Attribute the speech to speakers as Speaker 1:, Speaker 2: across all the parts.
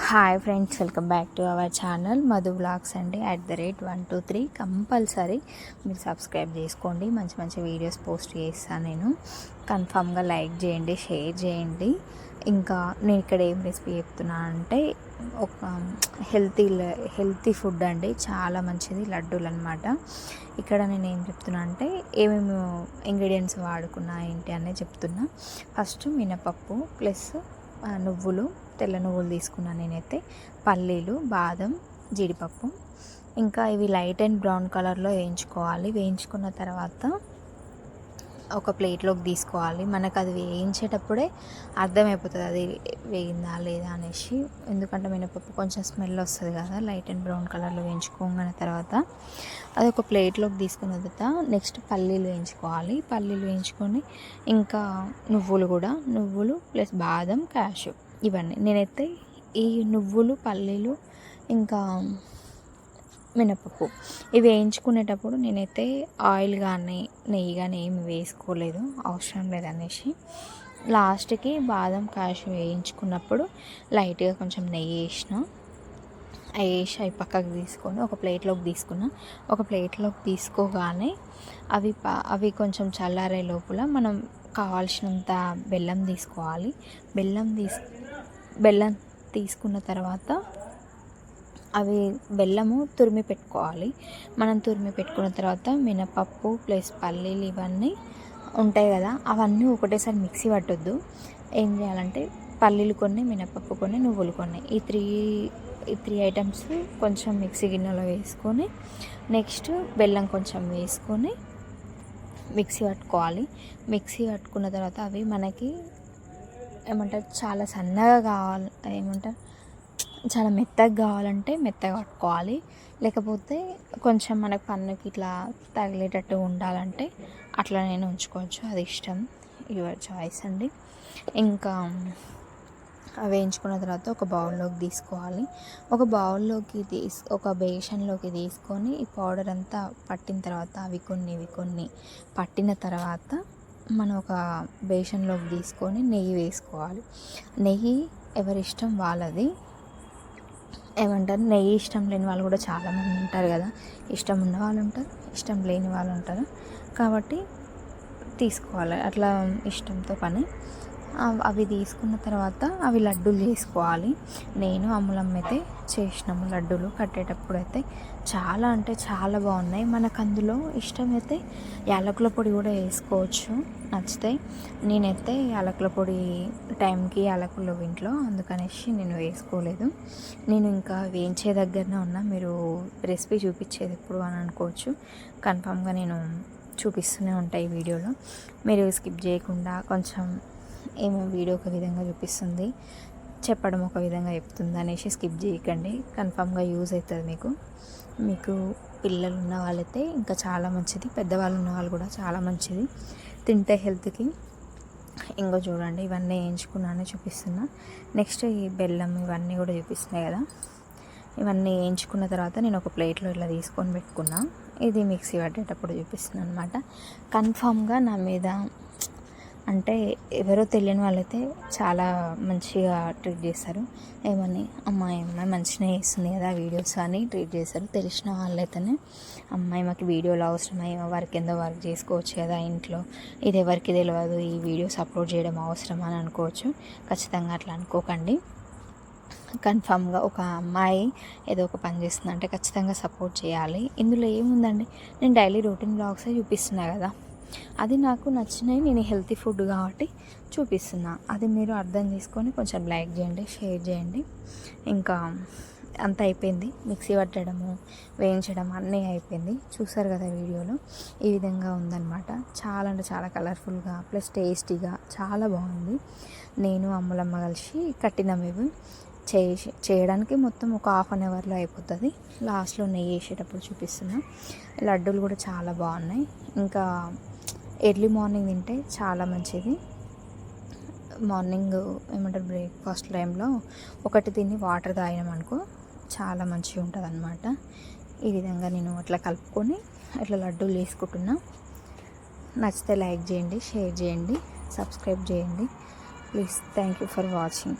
Speaker 1: Hi friends welcome back to our channel Madhu blogs అండి at the rate one two three compulsory మీరు subscribe చేసుకోండి. మంచి మంచి videos post చేస్తాను నేను. కన్ఫామ్గా లైక్ చేయండి షేర్ చేయండి. ఇంకా నేను ఇక్కడ ఏం రెసిపీ చెప్తున్నా అంటే ఒక హెల్తీ హెల్తీ ఫుడ్ అండి. చాలా మంచిది లడ్డూలు అనమాట ఇక్కడ నేను ఏం చెప్తున్నా అంటే ఏమేమి ఇంగ్రీడియంట్స్ వాడుకున్నా ఏంటి అనేది చెప్తున్నా. ఫస్ట్ మినపప్పు ప్లస్ uh, నువ్వులు తెల్ల నువ్వులు తీసుకున్నాను నేనైతే. పల్లీలు బాదం జీడిపప్పు. ఇంకా ఇవి లైట్ అండ్ బ్రౌన్ కలర్లో వేయించుకోవాలి. వేయించుకున్న తర్వాత ఒక ప్లేట్లోకి తీసుకోవాలి. మనకు అది వేయించేటప్పుడే అర్థమైపోతుంది అది వేయిందా లేదా అనేసి. ఎందుకంటే మినపప్పు కొంచెం స్మెల్ వస్తుంది కదా లైట్ అండ్ బ్రౌన్ కలర్లో వేయించుకోగాన తర్వాత అది ఒక ప్లేట్లోకి తీసుకున్న తర్వాత నెక్స్ట్ పల్లీలు వేయించుకోవాలి. పల్లీలు వేయించుకొని ఇంకా నువ్వులు కూడా నువ్వులు ప్లస్ బాదం క్యాషు ఇవన్నీ. నేనైతే ఈ నువ్వులు పల్లీలు ఇంకా మినపప్పు ఇవి వేయించుకునేటప్పుడు నేనైతే ఆయిల్ కానీ నెయ్యి కానీ ఏమి వేసుకోలేదు అవసరం లేదనేసి. లాస్ట్కి బాదం కాషు వేయించుకున్నప్పుడు లైట్గా కొంచెం నెయ్యి వేసిన. వేసి అవి పక్కకు తీసుకొని ఒక ప్లేట్లోకి తీసుకున్న. ఒక ప్లేట్లోకి తీసుకోగానే అవి అవి కొంచెం చల్లారే లోపల మనం కావాల్సినంత బెల్లం తీసుకోవాలి. బెల్లం తీసు బెల్లం తీసుకున్న తర్వాత అవి బెల్లము తురిమి పెట్టుకోవాలి. మనం తురిమి పెట్టుకున్న తర్వాత మినపప్పు ప్లస్ పల్లీలు ఇవన్నీ ఉంటాయి కదా అవన్నీ ఒకటేసారి మిక్సీ పట్టొద్దు. ఏం చేయాలంటే పల్లీలు కొన్ని మినపప్పు కొన్ని నువ్వులు కొన్ని. ఈ త్రీ ఈ త్రీ ఐటమ్స్ కొంచెం మిక్సీ గిన్నెలో వేసుకొని నెక్స్ట్ బెల్లం కొంచెం వేసుకొని మిక్సీ పట్టుకోవాలి. మిక్సీ పట్టుకున్న తర్వాత అవి మనకి ఏమంటారు చాలా సన్నగా కావాలి ఏమంటారు చాలా మెత్తగా కావాలంటే మెత్తగా పట్టుకోవాలి లేకపోతే కొంచెం మనకు పన్నుకి ఇట్లా తగిలేటట్టు ఉండాలంటే అట్లా నేను ఉంచుకోవచ్చు. అది ఇష్టం. యువర్ చాయిస్ అండి. ఇంకా వేయించుకున్న తర్వాత ఒక బౌల్లోకి తీసుకోవాలి. ఒక బౌల్లోకి తీసు ఒక బేషన్లోకి తీసుకొని ఈ పౌడర్ అంతా పట్టిన తర్వాత అవి కొన్ని ఇవి కొన్ని పట్టిన తర్వాత మనం ఒక బేషన్లోకి తీసుకొని నెయ్యి వేసుకోవాలి. నెయ్యి ఎవరిష్టం వాళ్ళది. ఏమంటారు? నెయ్యి ఇష్టం లేని వాళ్ళు కూడా చాలామంది ఉంటారు కదా. ఇష్టం ఉన్న వాళ్ళు ఉంటారు ఇష్టం లేని వాళ్ళు ఉంటారు. కాబట్టి తీసుకోవాలి. అట్లా ఇష్టంతో పని. అవి తీసుకున్న తర్వాత అవి లడ్డూలు చేసుకోవాలి. నేను అమ్ములమ్మ అయితే చేసినాము లడ్డూలు కట్టేటప్పుడు అయితే చాలా అంటే చాలా బాగున్నాయి. మనకు అందులో ఇష్టమైతే యాలకుల పొడి కూడా వేసుకోవచ్చు. నచ్చితే నేనైతే యాలకుల పొడి టైంకి యాలకులు ఇంట్లో అందుకనేసి నేను వేసుకోలేదు. నేను ఇంకా వేయించే దగ్గరనే ఉన్నా. మీరు రెసిపీ చూపించేది ఎప్పుడు అని అనుకోవచ్చు. కన్ఫామ్గా నేను చూపిస్తూనే ఉంటాయి వీడియోలో. మీరు స్కిప్ చేయకుండా కొంచెం ఏమో వీడియో ఒక విధంగా చూపిస్తుంది. చెప్పడం ఒక విధంగా చెప్తుంది అనేసి స్కిప్ చేయకండి. కన్ఫామ్గా యూజ్ అవుతుంది మీకు. మీకు పిల్లలు ఉన్న వాళ్ళైతే ఇంకా చాలా మంచిది. పెద్దవాళ్ళు ఉన్న వాళ్ళు కూడా చాలా మంచిది. తింటే హెల్త్కి. ఇంకో చూడండి ఇవన్నీ వేయించుకున్నానే చూపిస్తున్నా. నెక్స్ట్ ఈ బెల్లం ఇవన్నీ కూడా చూపిస్తున్నాయి కదా. ఇవన్నీ వేయించుకున్న తర్వాత నేను ఒక ప్లేట్లో ఇలా తీసుకొని పెట్టుకున్నా. ఇది మిక్సీ పట్టేటప్పుడు చూపిస్తున్నాను అనమాట కన్ఫామ్గా నా మీద అంటే ఎవరో తెలియని వాళ్ళైతే చాలా మంచిగా ట్రీట్ చేస్తారు. ఏమని అమ్మాయి అమ్మాయి మంచిగా వేస్తుంది కదా వీడియోస్ అని ట్రీట్ చేస్తారు. తెలిసిన వాళ్ళైతేనే అమ్మాయి మాకు వీడియోలు అవసరమై? వర్క్ ఎంతో వర్క్ చేసుకోవచ్చు కదా ఇంట్లో. ఇది ఎవరికి తెలియదు ఈ వీడియోస్ అప్లోడ్ చేయడం అవసరమా? అని అనుకోవచ్చు. ఖచ్చితంగా అట్లా అనుకోకండి. కన్ఫామ్గా ఒక అమ్మాయి ఏదో ఒక పని చేస్తుందంటే ఖచ్చితంగా సపోర్ట్ చేయాలి. ఇందులో ఏముందండి? నేను డైలీ రొటీన్ బ్లాగ్సే చూపిస్తున్నా కదా. అది నాకు నచ్చినవి నేను హెల్తీ ఫుడ్ కాబట్టి చూపిస్తున్నా. అది మీరు అర్థం చేసుకొని కొంచెం లైక్ చేయండి షేర్ చేయండి. ఇంకా అంత అయిపోయింది. మిక్సీ పట్టడము వేయించడం అన్నీ అయిపోయింది. చూసారు కదా వీడియోలో? ఈ విధంగా ఉందన్నమాట. చాలా అంటే చాలా కలర్ఫుల్గా ప్లస్ టేస్టీగా చాలా బాగుంది. నేను అమ్ములమ్మ కలిసి కట్టినాం ఇవి. చేసి చేయడానికి మొత్తం ఒక హాఫ్ అన్ అవర్లో అయిపోతుంది. లాస్ట్లో నెయ్యి వేసేటప్పుడు చూపిస్తున్నా. లడ్డూలు కూడా చాలా బాగున్నాయి. ఇంకా ఎర్లీ మార్నింగ్ తింటే చాలా మంచిది. మార్నింగ్ ఏమంటారు బ్రేక్ఫాస్ట్ టైంలో ఒకటి తిని వాటర్ తాగినామనుకో చాలా మంచిగా ఉంటుంది అనమాట ఈ విధంగా నేను అట్లా కలుపుకొని అట్లా లడ్డూలు వేసుకుంటున్నా నచ్చితే లైక్ చేయండి షేర్ చేయండి సబ్స్క్రైబ్ చేయండి. Please thank you for watching.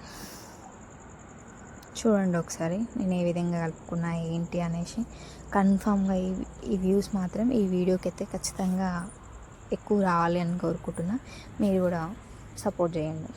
Speaker 1: చూడండి ఒకసారి నేను ఏ విధంగా కలుపుకున్నా ఏంటి అనేసి. కన్ఫామ్గా ఈ ఈ వ్యూస్ మాత్రం ఈ వీడియోకి అయితే ఖచ్చితంగా ఎక్కువ రావాలి అని కోరుకుంటున్నా. మీరు కూడా సపోర్ట్ చేయండి.